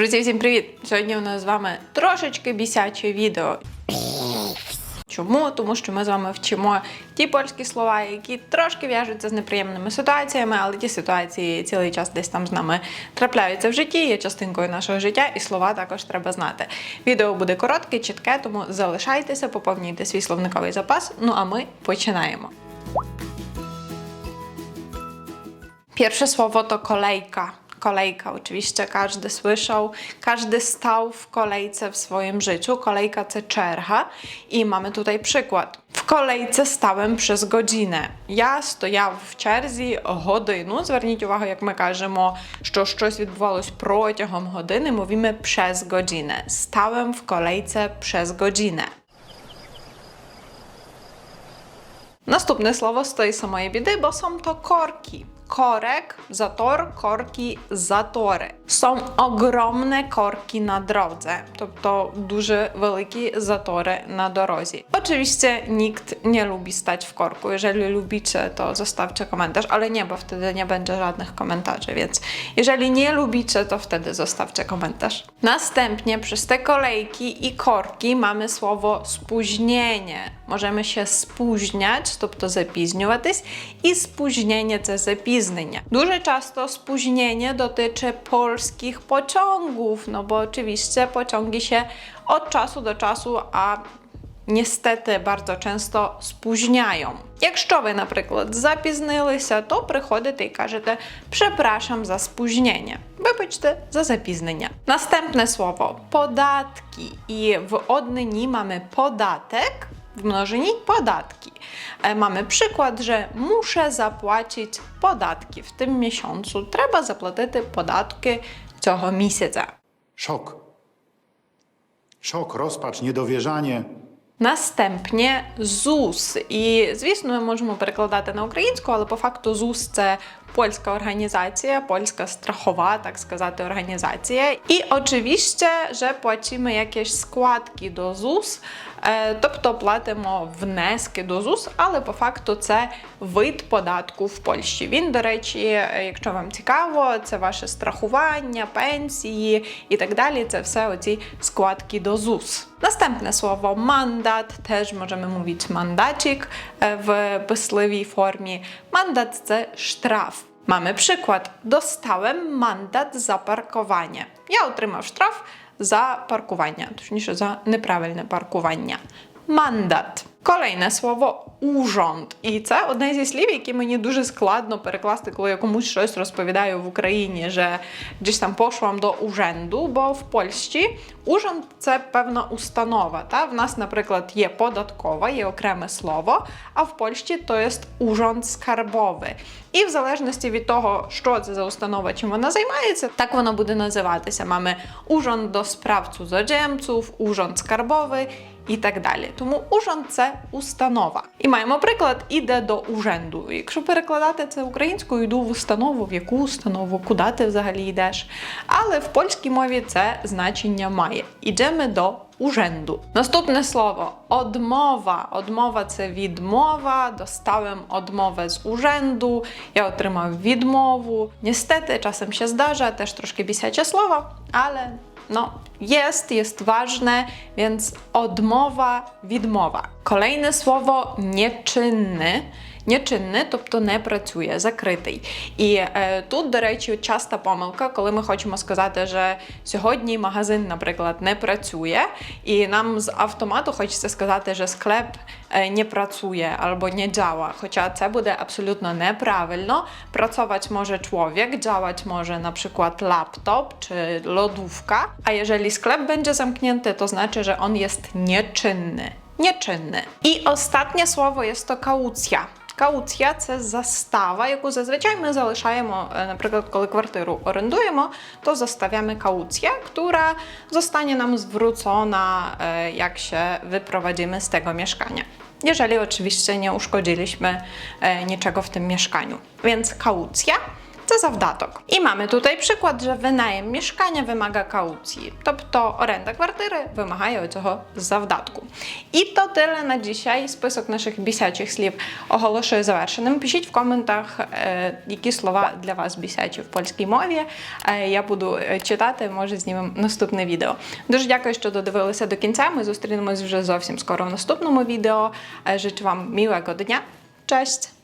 Друзі, всім привіт! Сьогодні у нас з вами трошечки бісяче відео. Чому? Тому що ми з вами вчимо ті польські слова, які трошки в'яжуться з неприємними ситуаціями, але ті ситуації цілий час десь там з нами трапляються в житті, є частинкою нашого життя, і слова також треба знати. Відео буде коротке, чітке, тому залишайтеся, поповнюйте свій словниковий запас. Ну а ми починаємо. Pierwsze słowo to kolejka. Kolejka, oczywiście każdy słyszał, każdy stał w kolejce w swoim życiu. Kolejka to czercha i mamy tutaj przykład. W kolejce stałem przez godzinę. Я стояв в черзі годину. Зверніть увагу, як ми кажемо, що щось відбувалось протягом години. Mówimy przez godzinę. Stałem w kolejce przez godzinę. Наступне слово з тої самої біди, бо są to korki. Korek, zator, korki, zatory. Są ogromne korki na drodze, тобто дуже великі затори на дорозі. Oczywiście nikt nie lubi stać w korku. Jeżeli lubicie, to zostawcie komentarz, ale nie, bo wtedy nie będzie żadnych komentarzy, więc jeżeli nie lubicie, to wtedy zostawcie komentarz. Następnie przez te kolejki i korki mamy słowo spóźnienie. Możemy się spóźniać, тобто запізнюватись, і спóźnienie це запізнення. Дуже часто spóźnienie dotyczy polskich pociągów, no bo oczywiście pociągi się od czasu do czasu, a niestety bardzo często spóźniają. Якщо ви, наприклад, запізнилися, то приходите і кажете przepraszam za spóźnienie. Вибачте за запізнення. Наступне слово податки. І в однині mamy podatek, w mnożini podatki. E, Mamy przykład, że muszę zapłacić podatki w tym miesiącu. Треба заплатити податки цього місяця. Szok. Szok, rozpacz, niedowierzanie. Наступне ЗУС. І, звісно, ми можемо перекладати на українську, але по факту ЗУС це польська організація, польська страхова, так сказати, організація. І oczywiście, że płacimy jakieś składki до ЗУС, е, Тобто платимо внески до ЗУС, але по факту це вид податку в Польщі. Він, до речі, е, якщо вам цікаво, це ваше страхування, пенсії і так далі. Це все оці składki до ЗУС. Następne słowo mandat, też możemy mówić mandacik e, w pyszliwej formie. Mandat to sztraf. Mamy przykład. Dostałem mandat za parkowanie. Ja отримав штраф за паркування, точніше за неправильне паркування. Мандат. Kolejne słowo урząd. І це одне зі слів, які мені дуже складно перекласти, коли я комусь щось розповідаю в Україні, że gdzieś там poszłam до urzędu, бо в Польщі урząd – це певна установа. Та? В нас, наприклад, є податкова, є окреме слово, а в Польщі то є урząd скарбовий. І в залежності від того, що це за установа, чим вона займається, так воно буде називатися. Mamy urząd do spraw cudzoziemców, urząd skarbowy і так далі. Тому урząd – це установа. І маємо приклад іде до уженду. Якщо перекладати це українською, йду в установу, в яку установу, куди ти взагалі йдеш. Але в польській мові це значення має. Ідемо до уженду. Наступне слово одмова. Одмова це відмова. Dostałem odmowę з urzędu. Я отримав відмову. Niestety, czasem się zdarza, też troszkę bisiacie słowo, ale no, jest, jest ważne, więc odmowa, відмова. Kolejne słowo nieczynny. Нечинне, тобто не працює, закритий. І е, тут, до речі, часта помилка, коли ми хочемо сказати, що сьогодні магазин, наприклад, не працює, і нам з автомату хочеться сказати, що склеп е, не працює або не działa. Хоча це буде абсолютно неправильно. Pracować może człowiek, działać może na przykład laptop czy lodówka, a jeżeli sklep będzie zamknięty, to znaczy, że on jest nieczynny. Nieczynny. I ostatnie słowo jest to kaucja. Кауція це застава, яку зазвичай ми залишаємо, е, наприклад, коли квартиру орендуємо, то zostawiamy kaucję, która zostanie nam zwrócona, e, jak się wyprowadzimy z tego mieszkania. Jeżeli oczywiście nie uszkodziliśmy e, niczego w tym mieszkaniu. Więc kaucja Це завдаток. І mamy tutaj przykład, że wynajem mieszkania wymaga kaucji, тобто оренда квартири вимагає оцього завдатку. І то тyle на dzisiaj. Список наших бісячих слів оголошую завершеним. Пишіть в коментах, які слова для вас бісячі в польській мові. Я буду читати, може знімемо наступне відео. Дуже дякую, що додивилися до кінця. Ми зустрінемось вже зовсім скоро в наступному відео. Życzę вам miłego dnia. Cześć!